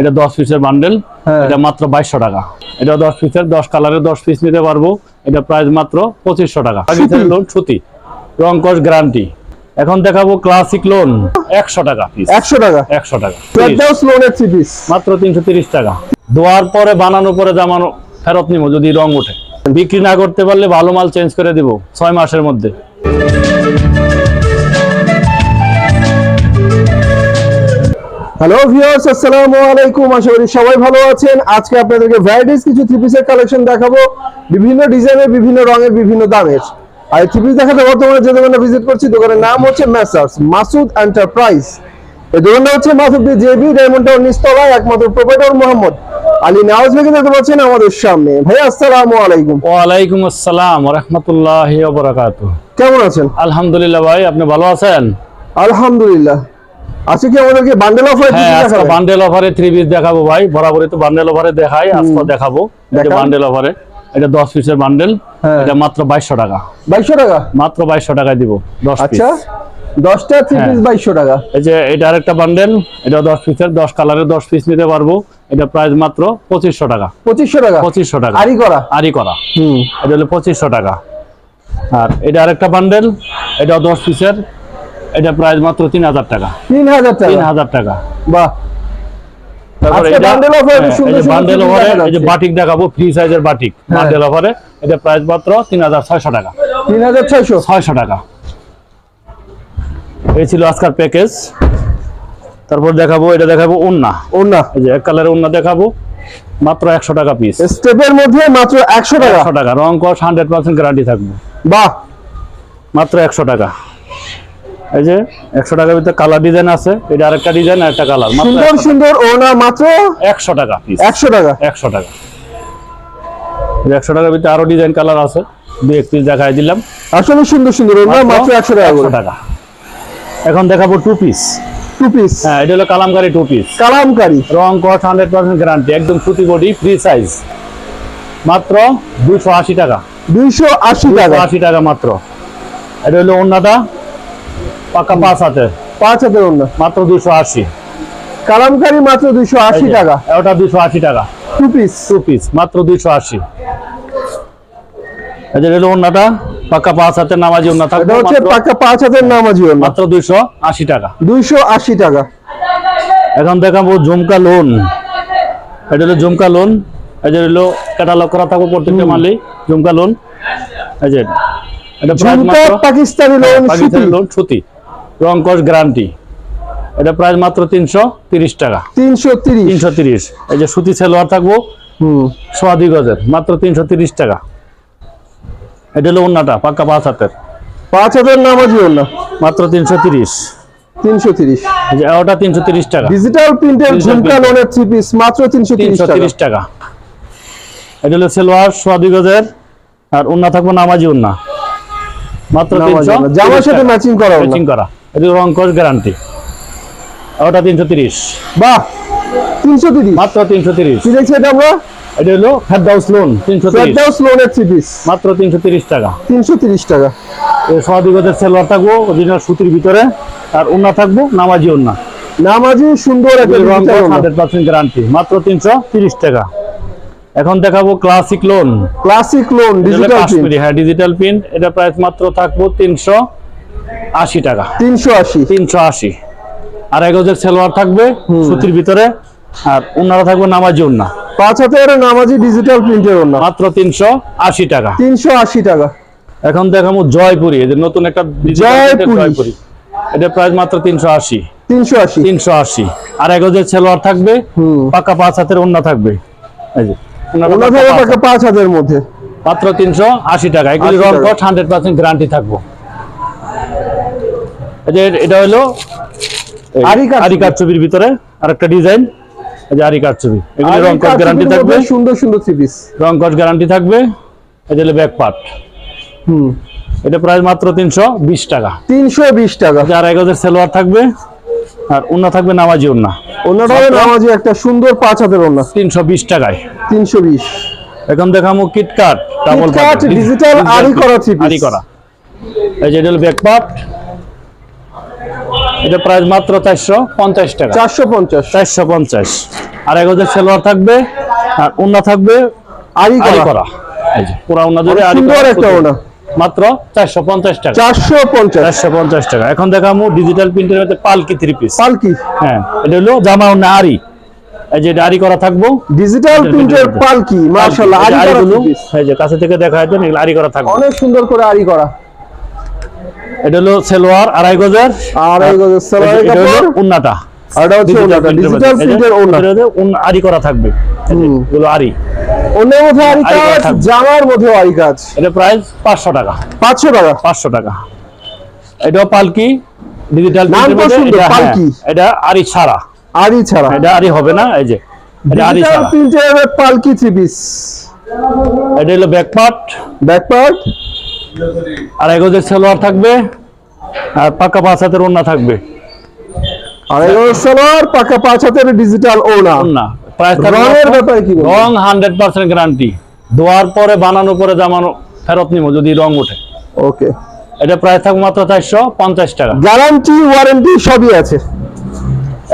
এটা দশ পিসের বান্ডেল হ্যাঁ। এটা মাত্র বাইশশো টাকা। এটা দশ পিসের দশ কালারের দশ পিস নিতে পারব এটা প্রাইস মাত্র পঁচিশশো টাকা। লোন সুতি। রং কস গ্যারান্টি এখন দেখাবো ক্লাসিক লোন একশো টাকা একশো টাকা। একশো টাকা লোনের পিস মাত্র তিনশো তিরিশ টাকা। ধোয়ার পরে বানানোর পরে জামানো ফেরত নিবো যদি রং ওঠে। বিক্রি না করতে পারলে ভালো মাল চেঞ্জ করে দিব ছয় মাসের মধ্যে। হ্যালো ভিউয়ার্স আসসালামু আলাইকুম আশা করি সবাই ভালো আছেন। আজকে আপনাদেরকে ভ্যারাইটিস কিছু থ্রি পিসের কালেকশন দেখাবো। বিভিন্ন ডিজাইনের বিভিন্ন রঙের বিভিন্ন দামের। আর থ্রি পিস দেখাতে বর্তমানে যে দোকানে ভিজিট করছি দোকানের নাম হচ্ছে মেসার্স মাসুদ এন্টারপ্রাইজ এই দোকানটা হচ্ছে মাসুদ জেবি ডায়মন্ড টাউন নিস্তলায় একমাত্র প্রোপাইটর মোহাম্মদ আলী নাওয়াজ ভাইকে দেখতে পাচ্ছেন আমাদের সামনে। ভাই আসসালামু আলাইকুম। ওয়ালাইকুম আসসালাম রহমতুল্লাহ বরাকাত কেমন আছেন? আলহামদুলিল্লাহ ভাই আপনি ভালো আছেন? আলহামদুলিল্লাহ। আজকে কি আমাদেরকে বান্ডেল অফার হ্যাঁ আজকে বান্ডেল অফারে থ্রি পিস দেখাবো ভাই। বরাবরই তো বান্ডেল অফারে দেখাই আজকে দেখাবো। এটা বান্ডেল অফারে এটা দশ পিসের বান্ডেল। এটা মাত্র বাইশশো টাকা। বাইশশো টাকা? মাত্র বাইশশো টাকায় দিব দশ পিস আচ্ছা দশটা থ্রি। পিস বাইশশো টাকা। এই যে এটা আরেকটা বান্ডেল এটা দশ পিসের দশ কালারের দশ পিস নিতে পারব। এটা প্রাইস মাত্র পঁচিশশো টাকা। পঁচিশশো টাকা? পঁচিশশো টাকা। আরি করা? আরি করা। হুম। এটা হলো পঁচিশশো টাকা। আর এটা আরেকটা বান্ডেল এটা দশ পিসের এটা প্রাইস মাত্র তিন হাজার টাকা। তিন হাজার তিন টাকা হাজার টাকা। বাহ। offer হ্যাঁ, সুন্দর সুন্দর বান্ডেল কিছু এই যে বাটিক দেখাবো ফ্রি সাইজের বাটিক। বান্ডেল অফারে এটা প্রাইস মাত্র তিন হাজার ছয়শো টাকা। তিন হাজার ছয়শো? ছয়শো টাকা। এই ছিল প্যাকেজ তারপর দেখাবো এটা দেখাবো উন্না ওনা এই যে এক কালারের উন্না দেখাবো মাত্র একশো টাকা পিস স্টেপের মধ্যে মাত্র একশো টাকা? একশো টাকা। রং কস হান্ড্রেড পার্সেন্ট গ্যারান্টি থাকবে। বাহ। মাত্র একশো টাকা। এই যে একশো টাকার ভিতরে কালার ডিজাইন আছে এটা আরেকটা ডিজাইন আর একটা কালার সুন্দর সুন্দর ওনা মাত্র একশো টাকা একশো টাকা। একশো টাকা। একশো টাকার ভিতরে আরও ডিজাইন কালার আছে দু এক পিস দেখাই দিলাম। আসলে সুন্দর সুন্দর ওনা মাত্র একশো টাকা টাকা। এখন দেখাবো টু পিস টু পিস হ্যাঁ এটা হলো কালামকারি টু পিস কালামকারি। রং কস হান্ড্রেড পার্সেন্ট গ্যারান্টি একদম সুতি বডি ফ্রি সাইজ মাত্র দুশো আশি টাকা। দুইশো আশি টাকা। আশি টাকা মাত্র। এটা হলো অন্যটা পাকা পাঁচ হাতে। পাঁচ হাজার ওনা মাত্র দুশো আশি। কালামকারি মাত্র দুইশো আশি টাকা। ওটা দুশো আশি টাকা। টু পিস টু পিস মাত্র দুইশো আশি। হলো অন্যটা পাকা পাঁচ হাতে নামাজি অন্য থাকবে হচ্ছে পাকা পাঁচ হাজার নামাজি ওনা মাত্র দুইশো আশি টাকা। দুইশো আশি টাকা। এখন দেখাবো ঝুমকা লোন এটা হলো ঝুমকা লোন এটা হলো ক্যাটালগ করা থাকব প্রত্যেকটা মালি ঝুমকা লোন এই যে এটা। পাকিস্তানি লোন পাকিস্তানি লোন সুতি। রং কস গ্যারান্টি। এটা প্রাইস মাত্র তিনশো তিরিশ টাকা। তিনশো তিরিশ? তিনশো তিরিশ। এই যে সুতি সেলোয়ার থাকব সোয়া দুই গজের মাত্র তিনশো তিরিশ টাকা। এটা হলো অন্যটা পাক্কা পাঁচ হাতের। পাঁচ হাজার নামাজি ওনা মাত্র তিনশো তিরিশ। তিনশো ওটা তিনশো তিরিশ টাকা। ডিজিটাল প্রিন্টের Digital ঝুমকা লোনের থ্রি পিস মাত্র তিনশো তিরিশ টাকা। এটা হলো সেলোয়ার সোয়া দুই গজের আর উন্না থাকব নামাজি উন্না মাত্র তিনশো জামার সাথে ম্যাচিং করা ম্যাচিং করা। এটা রং কস গ্যারান্টি। ওটা তিনশো তিরিশ। বাহ তিনশো তিরিশ। মাত্র তিনশো তিরিশ। কি দেখছি এটা আমরা? এটা হলো ফেরদাউস লোন তিনশো ফেরদাউস লোনের মাত্র তিনশো তিরিশ টাকা। তিনশো তিরিশ টাকা। সেলোয়ার থাকব অরিজিনাল সুতির ভিতরে। আর উন্না থাকব নামাজি উন্না নামাজি সুন্দর একটা রং হান্ড্রেড পার্সেন্ট গ্যারান্টি। মাত্র তিনশো তিরিশ টাকা। এখন দেখাবো classic lawn classic lawn digital Kashmiri হ্যাঁ ডিজিটাল প্রিন্ট এটা প্রাইস মাত্র থাকব তিনশো আশি টাকা। তিনশো আশি। তিনশো আশি। আর এক হাজার সেলোয়ার থাকবে সুতির ভিতরে। আর উন্নারা থাকবে নামাজি উন্না। পাঁচ হাতের নামাজি ডিজিটাল প্রিন্টের ওড়না মাত্র তিনশো আশি টাকা। তিনশো আশি টাকা। এখন দেখাবো জয়পুরি এদের নতুন একটা জয়পুরি। জয়পুরি। এটা প্রাইস মাত্র তিনশো আশি। তিনশো আশি। তিনশো আশি। আর এক হাজার সেলোয়ার থাকবে। পাকা পাঁচ হাতের উন্না থাকবে। এই যে ওনা পাক্কা থেকে পাঁচ হাজারের মধ্যে। মাত্র তিনশো আশি টাকা। এগুলি 80 রং টাকা। কট হান্ড্রেড পার্সেন্ট গ্যারান্টি থাকব। যে এটা হলো আরি কাঠ ছবির ভিতরে আর একটা ডিজাইন। এই যে আরি কাঠ ছবি। এগুলি রং কট গ্যারান্টি থাকবে। সুন্দর সুন্দর থ্রি পিস রং কট গ্যারান্টি থাকবে। এই যে ব্যাক পার্ট হুম। এটা প্রাইস মাত্র তিনশো বিশ টাকা। তিনশো বিশ টাকা। এই যে আর এক হাজার সেলোয়ার থাকবে। আর উন্না থাকবে নামাজি উন্না অন্যটা হবে নামাজি একটা সুন্দর পাঁচ হাতের তিনশো বিশ টাকায়। তিনশো বিশ। এখন দেখামো কিটকাট ডাবল KitKat digital আরি করা three piece। আরি করা এই যে এটা হলো ব্যাক পার্ট এটা প্রাইস মাত্র চারশো পঞ্চাশ টাকা। চারশো পঞ্চাশ। চারশো পঞ্চাশ। আড়াই গজের সেলোয়ার থাকবে আর উন্না থাকবে আরি করা। এই যে পুরা জুড়ে অনেক আড়ি সুন্দর একটা পুতুল। মাত্র চারশো পঞ্চাশ টাকা। চারশো পঞ্চাশ। চারশো পঞ্চাশ টাকা। এখন দেখামু ডিজিটাল প্রিন্টের মধ্যে পালকি থ্রি পিস পালকি। হ্যাঁ এটা হলো জামা উন্না আড়ি। এই যে এটা করা থাকব। ডিজিটাল প্রিন্টের পালকি মার্শাল্লাহ এই আরি করা এই যে কাছে থেকে দেখা এগুলো আড়ি করা থাকবে। অনেক সুন্দর করে আরি করা। এটা হলো সেলোয়ার আড়াই গজের আর এই গজের এটা হলো কাপড় উন্নাটা। এটা হচ্ছে ওনাটা ডিজিটাল প্রিন্টের ওনা আড়ি করা থাকবে। এগুলো আড়ি। অন্যের মধ্যে আরি কাজ জামার মধ্যে আরি কাজ। এটা প্রাইস পাঁচশো টাকা। পাঁচশো টাকা? পাঁচশো টাকা। এটাও পালকি ডিজিটাল নাম তো সুন্দর, পালকি। এটা আড়ি ছাড়া। আরি ছাড়া। এটা আড়ি হবে না এই যে। এটা আড়ি ছাড়া। প্রিন্টের পালকি থ্রি পিস এটা হলো ব্যাক পার্ট ব্যাক পার্ট আর এগোজের সালোয়ার থাকবে আর পাকা পাঁচ হাতের ওন্না থাকবে। আর গজের সালোয়ার পাকা পাঁচ হাতের ডিজিটাল ওনা ওন্না প্রাইস রঙের ব্যাপারে কি? রং হান্ড্রেড পার্সেন্ট গ্যারান্টি ধোয়ার পরে বানানো পরে জামানো ফেরত নিব যদি রং ওঠে। ওকে এটা প্রাইস থাকবে মাত্র চারশো পঞ্চাশ টাকা। গ্যারান্টি ওয়ারেন্টি সবই আছে।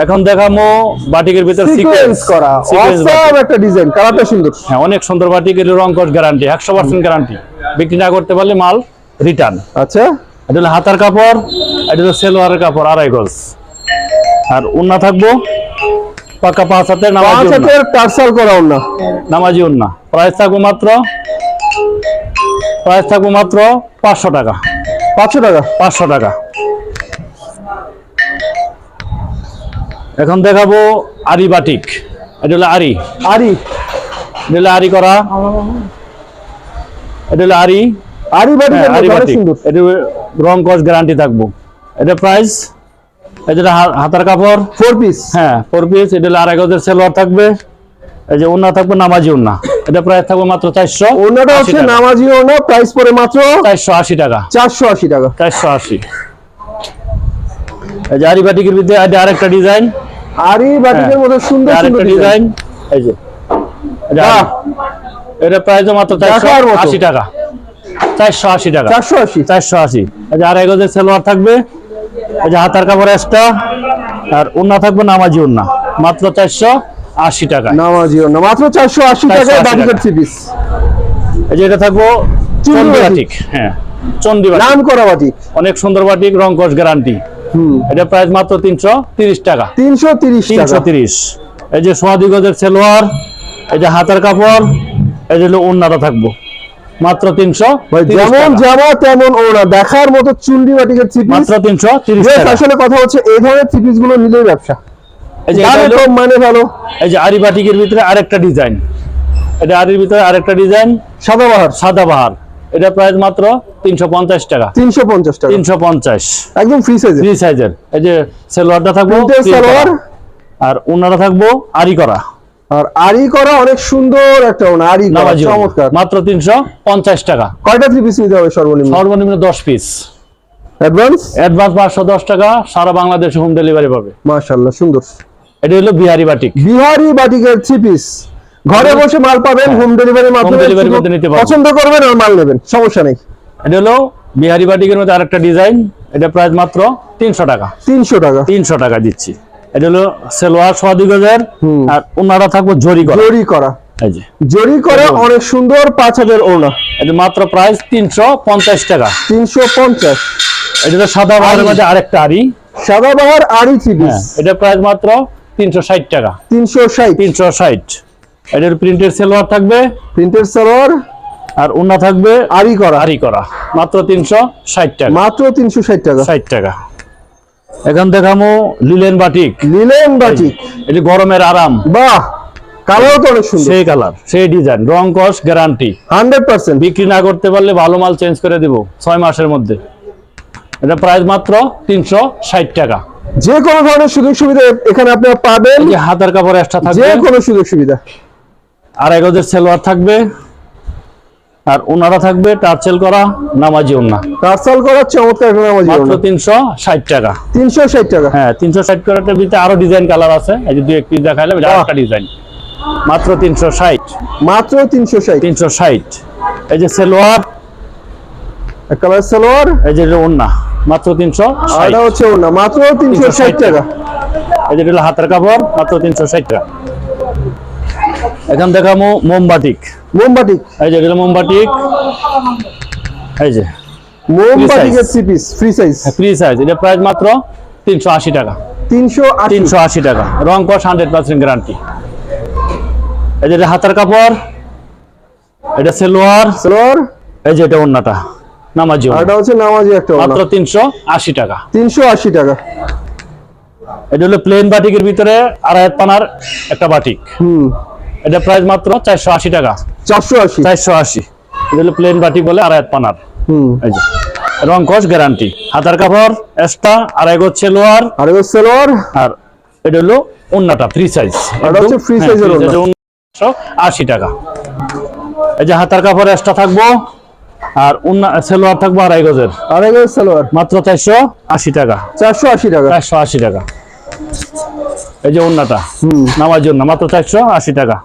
এখন দেখামো বাটিকের ভিতর সিকোয়েন্স করা। অসাম একটা ডিজাইন কালারটা সুন্দর। হ্যাঁ অনেক সুন্দর বাটিকের রং কস গ্যারান্টি একশো পার্সেন্ট গ্যারান্টি বিক্রি না করতে পারলে মাল রিটার্ন আচ্ছা। এটা হলো হাতার কাপড় এটা হলো সেলোয়ারের কাপড় আড়াই গজ। আর উন্না থাকব পাকা পাঁচ হাতের পাঁচ নামাজি উন্না। হাতের টার্সাল করা ওনা নামাজি উন্না। প্রাইস থাকব মাত্র প্রাইস থাকব মাত্র পাঁচশো টাকা। পাঁচশো টাকা। পাঁচশো টাকা। এখন দেখাবো আরি বাটিক। এটা হলো আরি। আরি। এটা হলো আরি করা। এটা হলো আরি। আরি বাড়ি হ্যাঁ, আরি বাটিক। এটা রং কস গ্যারান্টি থাকব। এটা প্রাইস এটা হাতার কাপড়। ফোর পিস হ্যাঁ ফোর পিস এটা হলো আড়াই গজের সেলোয়ার থাকবে। এই যে ওন্না থাকবে নামাজি ওন্না এটা প্রাইস থাকবে মাত্র চারশো ওনাটা হচ্ছে নামাজি ওনা প্রাইস পরে মাত্র চারশো আশি টাকা। চারশো আশি টাকা। চারশো আশি। এই যে আরি বাটিকের ভিতরে এটা আরেকটা ডিজাইন। আরি বাটিকের মধ্যে সুন্দর সুন্দর ডিজাইন। এই যে এটা প্রাইস মাত্র চারশো দেখার মতো। আশি টাকা। চারশো আশি টাকা। চারশো আশি। চারশো আশি। এই যে আড়াই গজের সেলোয়ার থাকবে। এই যে হাতার কাপড় এক্সট্রা আর উন্না থাকবে নামাজি উন্না। মাত্র চারশো আশি টাকা। নামাজি ওনা মাত্র চারশো আশি 480 টাকায় বাটিকের টাকা। থ্রি পিস এই যে এটা থাকব চন্ডী বাটিক। হ্যাঁ চন্ডী বাটিক। নাম করা বাটিক। অনেক সুন্দর বাটিক রং কস গ্যারান্টি এটা প্রাইস মাত্র তিনশো তিরিশ টাকা। তিনশো তিরিশ তিনশো তিরিশ। এই যে সোয়াদি গজের সেলোয়ার এই যে হাতের কাপড় এই যে উন্নাটা থাকব। মাত্র তিনশো যেমন জামা তেমন ওনা দেখার মতো চুন্ডি বাটিকের থ্রি মাত্র তিনশো তিরিশ আসলে কথা হচ্ছে এই ধরনের থ্রি পিসগুলো নিলেই ব্যবসা। এই যে মানে ভালো। এই যে আরি বাটিকের ভিতরে আরেকটা ডিজাইন এটা আরির ভিতরে আরেকটা ডিজাইন সাদাবাহার সাদা বাহার। এটা প্রাইস মাত্র তিনশো পঞ্চাশ টাকা। তিনশো পঞ্চাশ টাকা। তিনশো পঞ্চাশ। একদম ফ্রি সাইজে থ্রি সাইজের এই যে সেলোয়ারটা থাকব সালোয়ার। আর উন্নাটা থাকব আরি করা। আর আরি করা অনেক সুন্দর একটা ওনা আরি করা চমৎকার। মাত্র তিনশো পঞ্চাশ টাকা। কয়টা থ্রি পিস নিতে হবে সর্বনিম্ন? সর্বনিম্ন দশ পিস অ্যাডভান্স অ্যাডভান্স পাঁচশো দশ টাকা সারা বাংলাদেশে হোম ডেলিভারি পাবে। মাশাআল্লাহ সুন্দর। এটা হলো বিহারি বাটিক। বিহারি বাটিকের থ্রি পিস ঘরে বসে মাল পাবেন হোম ডেলিভারির মাধ্যমে হ্যাঁ। delivery মধ্যে নিতে পারবেন। পছন্দ করবেন আর মাল নেবেন সমস্যা নেই। এটা হলো বিহারি বাটিকের মধ্যে আরেকটা ডিজাইন এটা প্রাইস মাত্র তিনশো টাকা। তিনশো টাকা। তিনশো টাকা দিচ্ছি। এটা হলো সেলোয়ার সোয়াদি গজের আর ওনারা থাকব জরি করা। জরি করা। এই যে। জরি করা অনেক সুন্দর পাঁচ হাজার ওনা এটা মাত্র প্রাইস তিনশো পঞ্চাশ টাকা। তিনশো পঞ্চাশ। এটা তো সাদা বাহারের মধ্যে আরেকটা আরি সাদাবাহার আরি থ্রি পিস। হ্যাঁ এটা প্রাইস মাত্র তিনশো ষাট টাকা। তিনশো ষাট। তিনশো ষাট। এটার প্রিন্টের সেলোয়ার থাকবে? প্রিন্টের সালোয়ার। আর ওনা থাকবে? আরি করা। আরি করা। মাত্র তিনশো ষাট টাকা। মাত্র তিনশো ষাট টাকা। ষাট টাকা। এখন দেখামো লিলেন বাটিক। Linen batik. এটি গরমের আরাম। বাহ! কালারও তো অনেক সুন্দর। সেই কালার সেই ডিজাইন। রং কস গ্যারান্টি। Hundred percent. বিক্রি না করতে পারলে ভালো মাল চেঞ্জ করে দিব ছয় মাসের মধ্যে। এটা প্রাইস মাত্র তিনশো ষাট টাকা। যে কোনো ধরনের সুযোগ সুবিধা এখানে আপনারা পাবেন। হাতের কাপড় এক্সট্রা যে কোনো সুযোগ সুবিধা। আড়াই গজের সেলোয়ার থাকবে আর ওনারা থাকবে টার্চেল করা নামাজি ওনা টার্সাল করার চমৎকার নামাজি মাত্র তিনশো ষাট টাকা। তিনশো ষাট টাকা। হ্যাঁ তিনশো ষাট করাটার ভিতরে আরও ডিজাইন কালার আছে। এই যে দুই এক পিস দেখাইলাম এটা আরেকটা ডিজাইন মাত্র তিনশো ষাট। মাত্র তিনশো ষাট। তিনশো ষাট। এই যে সেলোয়ার। কালার সালোয়ার। এই যে ওন্না মাত্র তিনশো আর ষাট এটা হচ্ছে ওনা মাত্র তিনশো ষাট টাকা। এই যে হাতের কাপড় মাত্র তিনশো ষাট টাকা। এখন দেখামো মোমবাটিক মোমবাটিক এই যে এটা মোমবাটিক এই যে মোমবাটিকের three piece free size free size এটা প্রাইস মাত্র তিনশো আশি টাকা। তিনশো আশি। তিনশো আশি টাকা। রং কস হান্ড্রেড পার্সেন্ট গ্যারান্টি এই যে এটা হাতার কাপড়। এটা সেলোয়ার। সালোয়ার? এই যে এটা ওন্নাটা। নামাজি এটা হচ্ছে নামাজি একটা মাত্র তিনশো আশি টাকা। তিনশো আশি টাকা। এটা হলো প্লেন বাটিকের ভিতরে আড়াই পানার একটা বাটিক হুম। এটা প্রাইস মাত্র চারশো আশি টাকা। চারশো আশি? চারশো আশি। এটা হলো প্লেন বাটিক বলে আড়াই পানার। হুম। এই যে। রং কস গ্যারান্টি হাতার কাপড় এক্সট্রা আড়াই গোছ সেলোয়ার। আর এবার সালোয়ার। আর এটা হলো ওন্নাটা ফ্রি সাইজ এটা হচ্ছে ফ্রি size এর ওড়না। আশি টাকা এই যে হাতার কাপড় এক্সট্রা থাকব আর উন্না সেলোয়ার থাকব আড়াই গজের আর এবার সালোয়ার। মাত্র চারশো আশি টাকা। চারশো আশি টাকা। চারশো আশি টাকা। এই যে ওন্নাটা হুম। নামার জন্য মাত্র চারশো আশি টাকা।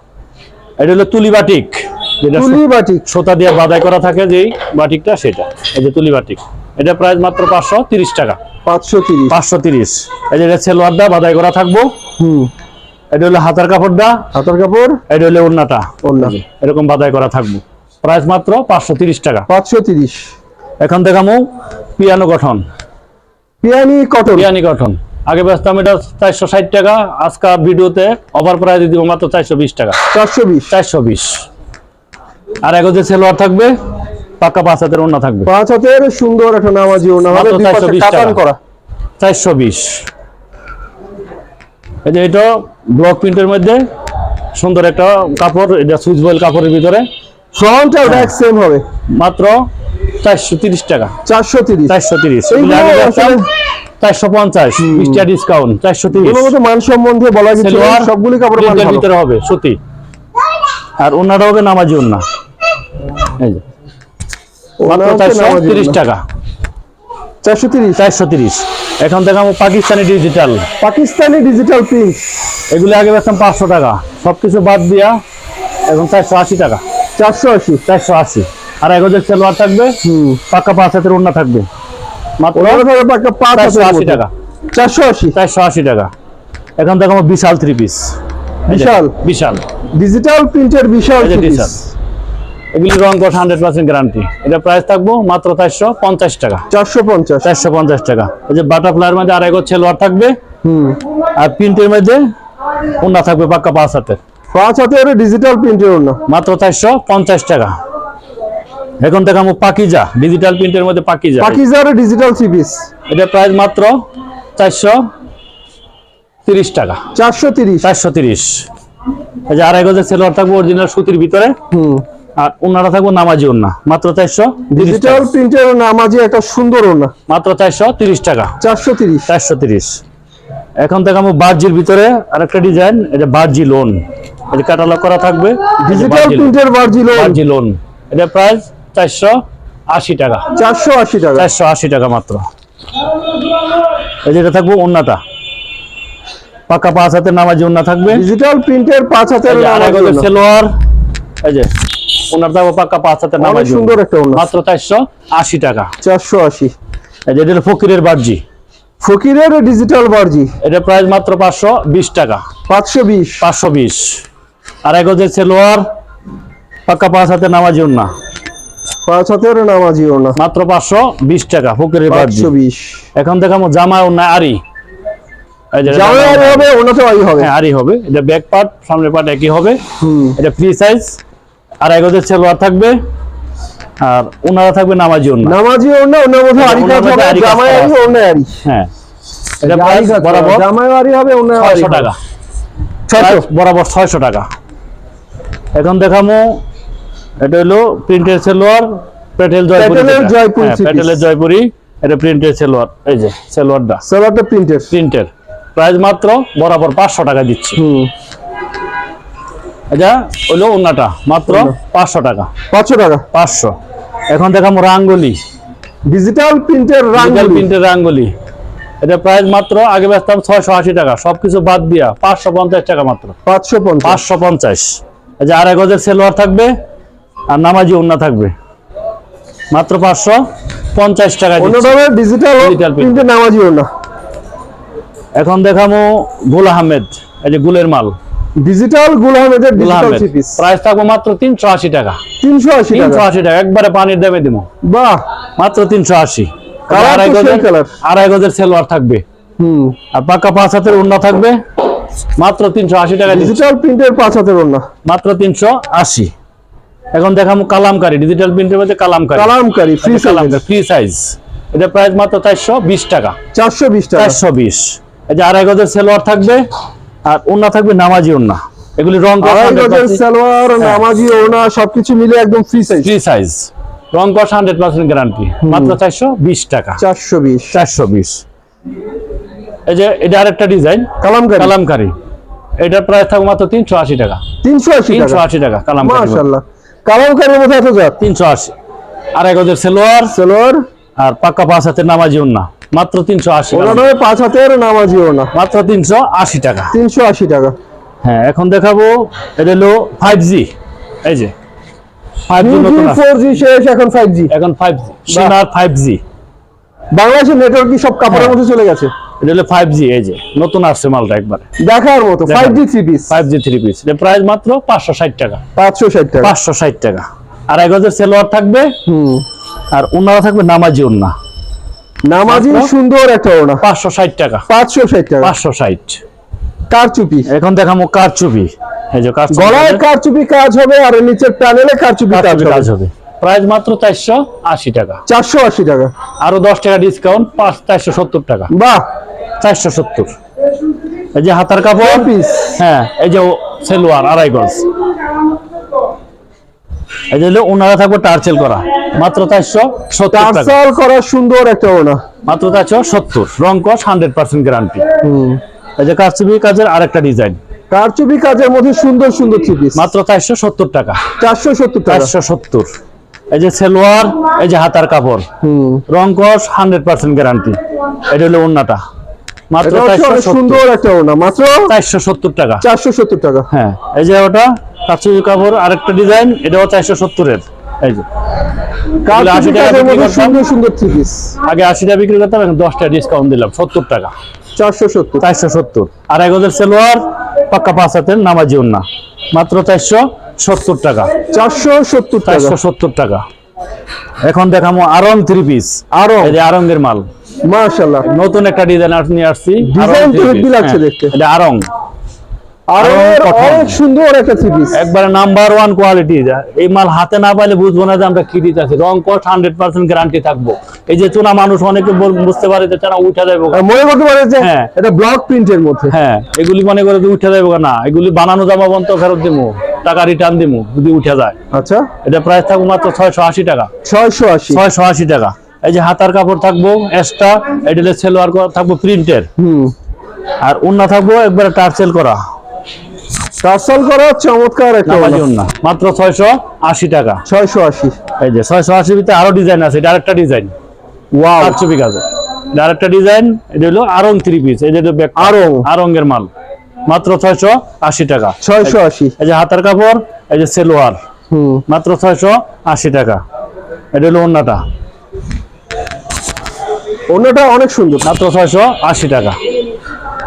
এটা হলো তুলি বাটিক যেটা তুলি বাটিক। সুতা দিয়ে বাদাই করা থাকে যেই বাটিকটা সেটা। এই যে তুলি বাটিক। এটা প্রাইস মাত্র পাঁচশো তিরিশ টাকা। পাঁচশো তিরিশ। পাঁচশো তিরিশ। এই যে এটা সেলোয়ারটা বাদাই করা থাকব। হুম। এটা হলো হাতার কাপড়টা হাতার কাপড়। এটা হলো ওড়নাটা। ওড়না। এরকম বাদাই করা থাকব। প্রাইস মাত্র পাঁচশো তিরিশ টাকা। পাঁচশো তিরিশ। এখন দেখামো পিয়ানো গঠন। পিয়ানি কটন। পিয়ানি গঠন। আগে বেচতাম এটা চারশো ষাট টাকা আজকাল ভিডিওতে অফার প্রাইস দিব মাত্র চারশো বিশ টাকা। চারশো বিশ? চারশো বিশ। আর এগোতে সেলোয়ার থাকবে পাক্কা পাঁচ হাতের ওড়না থাকবে। পাঁচ হাতের সুন্দর একটা নামাজি ওনা হবে পাশে 420 কাতান টাকা। করা। চারশো বিশ। এই যে এটা ব্লক প্রিন্টের মধ্যে সুন্দর একটা কাপড় এটা সুইচ বয়েল কাপড়ের ভিতরে। ফ্রন্ট আর ব্যাক সেম হবে। মাত্র চারশো তিরিশ টাকা। চারশো তিরিশ। চারশো তিরিশ। চারশো পঞ্চাশ বিশ ডিসকাউন্ট চারশো তিরিশ। মান সম্বন্ধে বলা সেলোয়ার সবগুলি কাপড় ভিতরে হবে সুতি আর ওনাটা হবে নামাজি এই যে। ওনা তিরিশ টাকা। চারশো তিরিশ। চারশো তিরিশ। এখন দেখাবো Pakistani digital Pakistani digital print এগুলো আগে বেচতাম পাঁচশো টাকা। সবকিছু বাদ দিয়া এখন চারশো আশি টাকা। চারশো আশি। চারশো আশি। আর এগোদের সেলোয়ার থাকবে। পাক্কা পাঁচ হাতের ওন্না থাকবে। এখন দেখাবো বিশাল থ্রি পিস বিশাল? বিশাল। ডিজিটাল প্রিন্টের বিশাল বিশাল। এগুলি রং কস হান্ড্রেড পার্সেন্ট গ্যারান্টি এটা প্রাইস থাকব মাত্র চারশো পঞ্চাশ টাকা। চারশো পঞ্চাশ। চারশো পঞ্চাশ টাকা। এই যে বাটারফ্লাইয়ের মধ্যে আড়াই গোছ সেলোয়ার থাকবে। হুম। আর প্রিন্টের মধ্যে ওন্না থাকবে পাক্কা পাঁচ হাতের। পাঁচ হাতের ডিজিটাল প্রিন্টের ওনা মাত্র চারশো পঞ্চাশ টাকা। এখন দেখাবো পাকিজা ডিজিটাল প্রিন্টের মধ্যে পাকিজা। পাকিজার ডিজিটাল থ্রি পিস এটা প্রাইস মাত্র চারশো তিরিশ টাকা। চারশো তিরিশ। চারশো তিরিশ। এই যে আড়াই গজের সেলোয়ার থাকবে অরিজিনাল সুতির ভিতরে। হুম। আর ওনারা থাকব নামাজি ওন্না মাত্র চারশো ডিজিটাল প্রিন্টের নামাজি একটা সুন্দর ওনা মাত্র চারশো তিরিশ টাকা। চারশো তিরিশ। চারশো তিরিশ। এখন দেখাবো বার্জির ভিতরে আরেকটা ডিজাইন এটা বার্জি লোন এটা ক্যাটালগ করা থাকবে। ডিজিটাল প্রিন্টের বার্জি লোন এটা প্রাইস চারশো আশি টাকা। চারশো আশি টাকা। চারশো আশি টাকা মাত্র। এই যেটা থাকব ওন্নাটা। পাক্কা পাঁচ হাতের নামাজি ওন্না থাকবে। ডিজিটাল প্রিন্টের পাঁচ হাতের সেলোয়ার। এই যে ওনার থাকব পাক্কা পাঁচ হাতের নামাজি সুন্দর একটা মাত্র চারশো আশি টাকা। চারশো আশি। এই যে এটা ফকিরের বার্জি। ফকিরের ডিজিটাল বার্জি। এটা প্রাইস মাত্র পাঁচশো বিশ টাকা। পাঁচশো বিশ। পাঁচশো বিশ। আড়াই গজের সেলোয়ার পাক্কা পাঁচ হাতের নামাজি ওন্না। পাঁচ হাতের নামাজি ওনা মাত্র পাঁচশো বিশ টাকা ফকিরের পাঁচশো বিশ। এখন দেখাবো জামা আরি। যে এটা জামাই জামা আর। হবে ওনাতে আই হবে। হ্যাঁ আরই হবে। এটা ব্যাক পার্ট সামনের পার্ট একই হবে। এটা ফ্রি সাইজ আর এগোদের সেলোয়ার থাকবে। আর ওনারা থাকবে নামাজি ওন্না নামাজি ওনা ওনার মধ্যে আরি কাজ হবে আরি কাজ আরি ওনা আরি। হ্যাঁ। এটা আরি প্রাইস বরাবর জামাই আরি হবে ওনা আরি ছয়শো হবে। টাকা। ছয়শো? প্রাইস বরাবর ছয়শো টাকা। এখন দেখামো এটা হলো প্রিন্টের সেলোয়ার প্যাটেল জয়পুরি হ্যাঁ, জয়পুরি এটা প্রিন্টের সেলোয়ার এই যে সেলোয়ারটা। সালোয়ারটা প্রিন্টের। প্রিন্টের। প্রাইস মাত্র বরাবর পাঁচশো টাকা দিচ্ছি। হুম। এটা হলো ওন্নাটা মাত্র পাঁচশো টাকা। পাঁচশো টাকা। পাঁচশো। এখন দেখামো রাঙ্গলি। ডিজিটাল প্রিন্টের রাঙ্গুলি। প্রিন্টের রাঙ্গলি। এটা প্রাইস মাত্র আগে বেচতাম ছয়শো আশি টাকা। সবকিছু বাদ দিয়া পাঁচশো পঞ্চাশ টাকা মাত্র। পাঁচশো পাঁচশো পঞ্চাশ। এই যে আড়াই গজের সেলোয়ার থাকবে? আর নামাজি ওন্না থাকবে। মাত্র পাঁচশো পঞ্চাশ টাকা। ডিজিটাল। নামাজি এখন দেখামো গুল আহমেদ এই যে গুলের মাল। ডিজিটাল ডিজিটাল থ্রি প্রাইস থাকব মাত্র তিনশো আশি টাকা। তিনশো আশি তিনশো টাকা আশি টাকা একবারে পানির দামে দিব বাহ। মাত্র তিনশো আশি। আড়াই গজের same আড়াই গজের সেলোয়ার থাকবে। হুম। আর পাক্কা পাঁচ হাতের উন্না থাকবে। মাত্র তিনশো আশি টাকা ডিজিটাল প্রিন্টের পাঁচ হাতের ওড়না। মাত্র তিনশো আশি। এখন দেখাবো কালামকারি ডিজিটাল প্রিন্টের মধ্যে কালামকারি। কালামকারি ফ্রি কালামকারি ফ্রি সাইজ এটা। প্রাইস মাত্র চারশো বিশ টাকা। চারশো বিশ টাকা। চারশো বিশ। এই যে আড়াই গজের সেলোয়ার থাকবে আর উন্না থাকবে নামাজি উন্না এগুলি রং আড়াই গজের সালোয়ার নামাজি ওড়না সবকিছু মিলে একদম ফ্রি সাইজ ফ্রি সাইজ রং হান্ড্রেড পার্সেন্ট গ্যারান্টি মাত্র চারশো বিশ টাকা। চারশো বিশ। চারশো বিশ। এই যে এটা আরেকটা ডিজাইন কালামকারি। কালামকারি। এটার প্রাইস থাকবে মাত্র তিনশো আশি টাকা। তিনশো আশি তিনশো টাকা আশি টাকা কালামকারি। মাশাল্লাহ কালামকারির মধ্যে এত জাত? তিনশো আশি। আড়াই গজের সেলোয়ার। সালোয়ার। আর পাক্কা পাঁচ হাতের নামাজি উন্না মাত্র তিনশো আশি পাঁচ হাতের নামাজি ওড়না। মাত্র তিনশো আশি টাকা। তিনশো আশি টাকা। হ্যাঁ এখন দেখাবো এটা হলো ফাইভ জি এই যে ফাইভ জি নতুন ফোর জি শেষ এখন ফাইভ জি এখন ফাইভ জি সোনার ফাইভ জি বাংলাদেশের নেটওয়ার্ক কি সব কাপড়ের হ্যাঁ। মধ্যে চলে গেছে? এটা হলো ফাইভ জি এই যে নতুন আসছে মালটা একবারে। দেখার মতো five G three piece five G three piece price মাত্র পাঁচশো ষাট টাকা। পাঁচশো ষাট টাকা। পাঁচশো ষাট টাকা। আর এক হাজার সেলোয়ার থাকবে। হুম। আর উন্নারা থাকবে নামাজি উন্না নামাজি সুন্দর একটা ওড়না। পাঁচশো ষাট টাকা। পাঁচশো ষাট টাকা। পাঁচশো ষাট। কারচুপি। এখন দেখাবো কারচুপি। এই যে কারচুপি গলায় কারচুপি কাজ হবে আর নিচের প্যানেলে কারচুপি কাজ হবে। প্রাইস মাত্র চারশো আশি টাকা। চারশো আশি টাকা। আরও দশ টাকা ডিসকাউন্ট পাঁচ চারশো সত্তর টাকা। বাহ! চারশো সত্তর। এই যে হাতার কাপড় পিস হ্যাঁ এই যে সেলোয়ার আড়াই এই যে ওনারা থাকবে টার্চেল করা। মাত্র চারশো টার্সাল করা সুন্দর একটা ওড়না মাত্র চারশো সত্তর। রং কস হান্ড্রেড পার্সেন্ট গ্যারান্টি হুম। এই যে কারচুপি কাজের আরেকটা ডিজাইন কারচুপি কাজের মধ্যে সুন্দর সুন্দর থ্রি পিস মাত্র চারশো সত্তর টাকা। চারশো সত্তর চারশো সত্তর। এই যে সেলোয়ার এই যে হাতার কাপড়। রং কস হান্ড্রেড পার্সেন্ট গ্যারান্টি এটা হলো ওন্নাটা। মাত্র এটা হচ্ছে চারশো অনেক সুন্দর একটা ওড়না মাত্র চারশো সত্তর টাকা। চারশো সত্তর টাকা। হ্যাঁ এই যে ওটা কাচুরি কাপড় আরেকটা ডিজাইন এটাও চারশো সত্তরের। এই যে। আগে আশি টাকা বিক্রি করতাম এখন ডিসকাউন্ট দিলাম সত্তর টাকা। চারশো সত্তর। চারশো সত্তর। আর এক হাজার সেলোয়ার পাক্কা পাঁচ হাতের নামাজি না মাত্র চারশো সত্তর টাকা। চারশো সত্তর টাকা। চারশো সত্তর টাকা। এখন দেখামো আরং থ্রি পিস আরও। এই যে আরঙ্গের মাল। মাশাল্লাহ নতুন একটা ডিজাইন নিয়ে আসছি। ডিজাইন তো লাগছে হ্যাঁ, দেখতে। এটা আরং। আরও আরও অনেক সুন্দর একটা থ্রি পিস একবারে নাম্বার ওয়ান কোয়ালিটি এই মাল হাতে না পাইলে বুঝব না যে আমরা কি দিতেছি রং কস্ট হান্ড্রেড পার্সেন্ট গ্যারান্টি থাকব। এই যে চুনা মানুষ অনেকে বুঝতে পারে যে চুনা উঠে যাবে মনে করতে পারে যে হ্যাঁ। এটা ব্লক প্রিন্টের মধ্যে। হ্যাঁ এগুলি মনে করে যে উঠে যাবে না এগুলি বানানো জামা বন্ধ ফেরত টাকা রিটার্ন যদি উঠে যায়। আচ্ছা। এটা প্রাইস থাকব মাত্র ছয়শো আশি টাকা। ছয়শো আশি। ছয়শো আশি টাকা। এই যে হাতার কাপড় থাকব এক্সট্রা এটা সেলোয়ার থাকব প্রিন্টের হুম। আর উন্না থাকব একবারে টার্সেল করা। টার্সাল করা চমৎকার একটা উন্না মাত্র ছয়শো আশি টাকা। ছয়শো আশি। এই যে ছয়শো আশি ভিতরে আরও ডিজাইন আছে এটা আরেকটা ডিজাইন ওয়াও কারচুপি কাজে। এটা আরেকটা ডিজাইন এটা হলো আরং থ্রি পিস এই যে এটা back- আরং। আরঙ্গের মাল। মাত্র ছয়শো আশি টাকা। ছয়শো আশি। এই যে হাতার কাপড় এই যে সেলোয়ার। হুম। মাত্র ছয়শো আশি টাকা। এটা হলো অন্যটা অন্যটা অনেক সুন্দর। মাত্র ছয়শো আশি টাকা।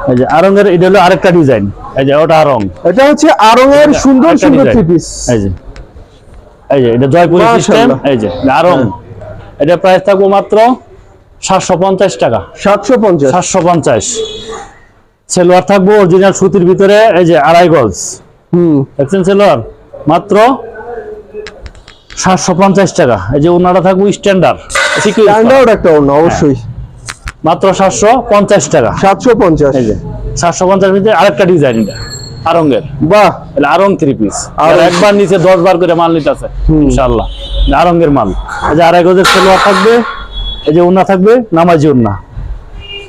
এই যে আরঙ্গের এটা হলো আরেকটা ডিজাইন এই যে ওটা আরং। এটা হচ্ছে আরং এর সুন্দর সুন্দর থ্রি পিস এই যে। এই যে এটা জয়পুরি সিস্টেম এই যে আরং। এটা প্রাইস থাকব মাত্র সাতশো পঞ্চাশ টাকা। সাতশো পঞ্চাশ। সাতশো পঞ্চাশ। সেলোয়ার থাকব অরিজিনাল সুতির ভিতরে এই যে আড়াই গজ। হুম। দেখছেন সেলোয়ার? মাত্র সাতশো পঞ্চাশ টাকা। এই যে ওনারা থাকব স্ট্যান্ডার্ড স্ট্যান্ডার্ড একটা অন্য অবশ্যই। মাত্র সাতশো পঞ্চাশ টাকা। সাতশো পঞ্চাশ। এই যে সাতশো পঞ্চাশ ভিতরে আরেকটা ডিজাইন আরঙ্গের। বাহ! Aarong three piece Aarong. একবার নিচে দশ বার করে মাল নিতে আছে ইনশাল্লাহ আরঙ্গের মাল। এই যে আড়াই গজের সেলোয়ার থাকবে এই যে উন্না থাকবে নামাজি উন্না।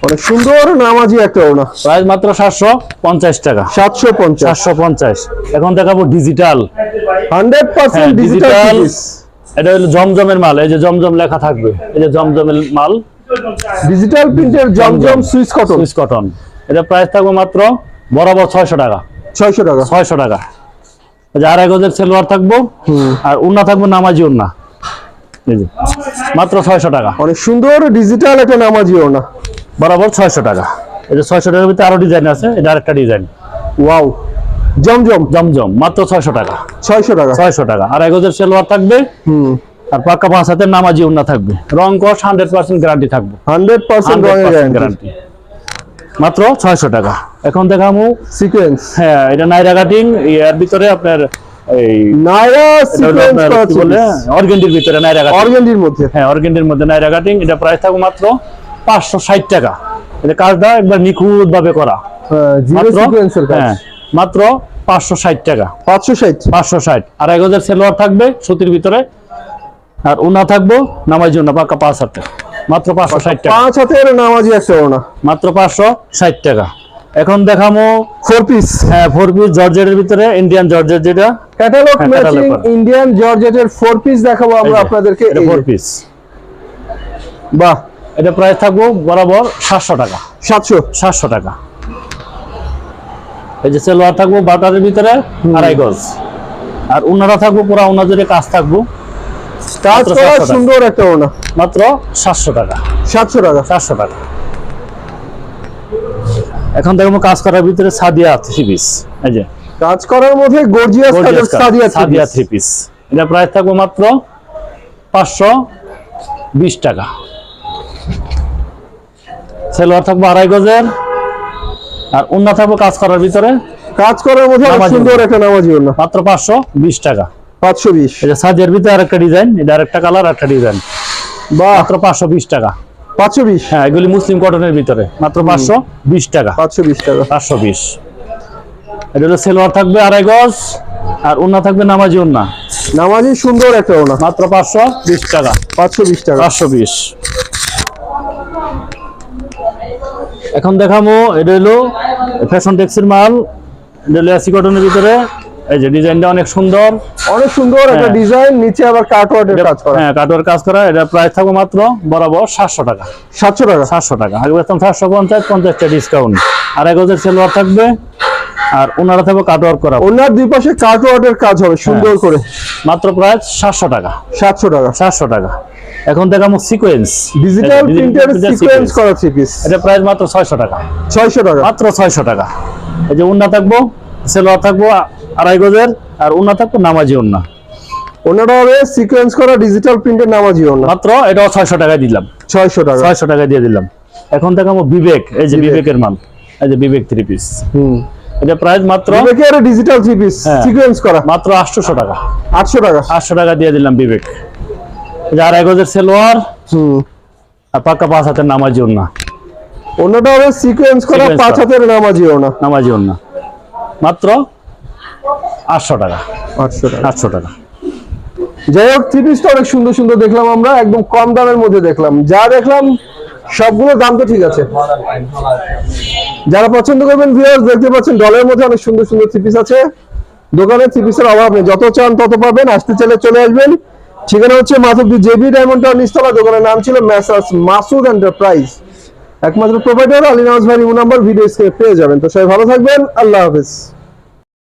অনেক সুন্দর নামাজি একটা ওনা প্রাইস মাত্র সাতশো পঞ্চাশ টাকা। সাতশো পঞ্চাশ। চারশো পঞ্চাশ। এখন দেখাবো ডিজিটাল হান্ড্রেড পার্সেন্ট হ্যাঁ, ডিজিটাল এটা হলো জমজমের মাল এই যে জমজম লেখা থাকবে এই যে জমজমের মাল। ডিজিটাল প্রিন্টের Zamzam Swiss cotton Swiss cotton এটা প্রাইস থাকবে মাত্র বরাবর ছয়শো টাকা। ছয়শো টাকা। ছয়শো টাকা। এই যে আড়াই গজের সেলোয়ার থাকব আর উন্না থাকব নামাজি উন্না মাত্র ছয়শো টাকা। অনেক সুন্দর ডিজিটাল একটা নামাজি ওনা বরাবর ছয়শো টাকা। এই যে ছয়শো টাকার ভিতরে আরও ডিজাইন আছে এটা আরেকটা ডিজাইন ওয়াও জমজম। জমজম মাত্র ছয়শো টাকা। ছয়শো টাকা। ছয়শো টাকা। আর এক হাজার সেলোয়ার থাকবে। হুম। আর পাক্কা পাঁচ হাতের নামাজি উন্না থাকবে। রং কস হান্ড্রেড পার্সেন্ট গ্যারান্টি থাকবে। হান্ড্রেড পার্সেন্ট গ্যারান্টি মাত্র ছয়শো টাকা। এখন দেখামু সিকোয়েন্স হ্যাঁ এটা নাইরা কাটিং এর ভিতরে আপনার এই নাইরা সিকোয়েন্স বলে? অর্গেন্ডির ভিতরে নাইরা কাটিং। অর্গেন্ডির মধ্যে। হ্যাঁ অর্গেন্ডির মধ্যে নাইরা কাটিং। এটা প্রাইস থাকবে মাত্র পাঁচশো ষাট টাকা। এটা কাজটা একবার নিখুঁত ভাবে করা জিরো মাত্র সিকোয়েন্সের কাজ। হ্যাঁ মাত্র পাঁচশো ষাট টাকা। পাঁচশো ষাট। পাঁচশো ষাট। আর এক হাজার সেলোয়ার থাকবে সুতির ভিতরে। আর উনা থাকব নামার জন্য পাক্কা পাঁচ হাতে মাত্র পাঁচশো ষাট টাকা। পাঁচ হাতের নামাজি একটা ওনা মাত্র পাঁচশো ষাট টাকা। এখন দেখামো ফোর পিস হ্যাঁ ফোর পিস জর্জেটের ভিতরে ইন্ডিয়ান জর্জেট যেটা। ক্যাটালগ ম্যাচিং ইন্ডিয়ান জর্জেটের ফোর পিস দেখাবো আমরা আপনাদেরকে। ফোর পিস বাহ। এটা প্রাইস থাকব বরাবর সাতশো টাকা। সাতশো। সাতশো টাকা। এই যে সেলোয়ার থাকব বাটারের ভিতরে আড়াই গজ। আর উনারা থাকব পুরা জুড়ে কাজ থাকব। কাজ করা 700 সুন্দর একটা ওনা মাত্র সাতশো টাকা। সাতশো টাকা। চারশো টাকা। এখন দেখব কাজ করার ভিতরে সাদিয়া থ্রি পিস এই যে। কাজ করার মধ্যে গর্জিয়াস কাজের সাদিয়া সাদিয়া থ্রি পিস এটা প্রাইস থাকব মাত্র পাঁচশো বিশ টাকা। সেলোয়ার থাকব আড়াই গজের। আর উন্না থাকব কাজ করার ভিতরে কাজ করার মধ্যে সুন্দর একটা নামাজি মাত্র পাঁচশো বিশ টাকা। পাঁচশো বিশ। এটা সাদিয়ার ভিতরে আরেকটা ডিজাইন এটা আরেকটা কালার একটা ডিজাইন। মাত্র পাঁচশো বিশ টাকা। পাঁচশো বিশ? হ্যাঁ এগুলি মুসলিম কটনের ভিতরে। মাত্র পাঁচশো বিশ টাকা। পাঁচশো বিশ টাকা। পাঁচশো বিশ। এটা হলো সেলোয়ার থাকবে আড়াই গজ আর উন্না থাকবে নামাজি উন্না নামাজি সুন্দর একটা ওনা মাত্র পাঁচশো বিশ টাকা। পাঁচশো বিশ টাকা। পাঁচশো বিশ। এখন দেখাবো এটা হলো ফ্যাশন টেক্সের মাল। এটা হলো এসি কটনের ভিতরে। এই যে ডিজাইনটা অনেক সুন্দর। অনেক সুন্দর একটা হ্যাঁ। ডিজাইন নিচে আবার কাটওয়ার্ডের কাজ করা। হ্যাঁ কাটোয়ার কাজ করা এটা প্রাইস থাকবে মাত্র বরাবর সাতশো টাকা। সাতশো টাকা? সাতশো টাকা। আগে বেতন সাতশো পঞ্চাশ পঞ্চাশটা ডিসকাউন্ট আর এক হাজার সেলোয়ার থাকবে আর ওনারা থাকবে কাটওয়ার করা। ওনার দুই পাশে কাটওয়ার্ডের কাজ হবে সুন্দর হ্যাঁ। করে। মাত্র প্রাইস সাতশো টাকা। সাতশো টাকা। সাতশো টাকা। এখন দেখাবো সিকোয়েন্স ডিজিটাল প্রিন্টের সিকোয়েন্স করা থ্রি পিস এটা প্রাইস মাত্র ছয়শো টাকা। ছয়শো টাকা। মাত্র ছয়শো টাকা। এই যে উন্না থাকব সেলোয়ার থাকব আড়াই গজের আর উন্না থাকব নামাজি উন্না। ওনারা হবে সিকোয়েন্স করা ডিজিটাল প্রিন্টের নামাজি ওনা মাত্র এটাও ছয়শো টাকায় দিলাম। ছয়শো টাকা। ছয়শো টাকা দিয়ে দিলাম। এখন দেখাবো বিবেক এই যে বিবেকের মাল এই যে বিবেক থ্রি পিস হুম। এটা প্রাইস মাত্র বিবেকের ডিজিটাল থ্রি পিস হ্যাঁ। সিকোয়েন্স করা। মাত্র আটশোশো টাকা। আটশো টাকা। আটশো টাকা দিয়ে দিলাম বিবেক। যে আড়াই গজের সেলোয়ার। হুম। আর পাক্কা পাঁচ হাতের নামাজি উন্না। ওনাটা হবে সিকোয়েন্স করা পাঁচ। হাতের নামাজি ওনা নামাজি উন্না। মাত্র আটশো টাকা। আটশো টাকা। আটশো টাকা। যাই হোক থ্রি পিসটা অনেক সুন্দর সুন্দর দেখলাম আমরা একদম কম দামের মধ্যে দেখলাম। যা দেখলাম সবগুলো দাম তো ঠিক আছে। যারা পছন্দ করবেন ভিউয়ার্স দেখতে পাচ্ছেন ডলের মধ্যে অনেক সুন্দর সুন্দর থ্রি পিস আছে। দোকানে থ্রি পিসের অভাব নেই যত চান তত পাবেন আসতে চাইলে চলে আসবেন। ঠিকানা হচ্ছে মাধবদী জেবি ডায়মন্ড টাউন নিস্তলা দোকানের নাম ছিল ম্যাসার্স মাসুদ এন্টারপ্রাইজ। একমাত্র প্রোভাইডার আলী নওয়াজ ভাই নাম্বার ভিডিও স্ক্রিনে পেয়ে যাবেন। তো সবাই ভালো থাকবেন আল্লাহ হাফেজ।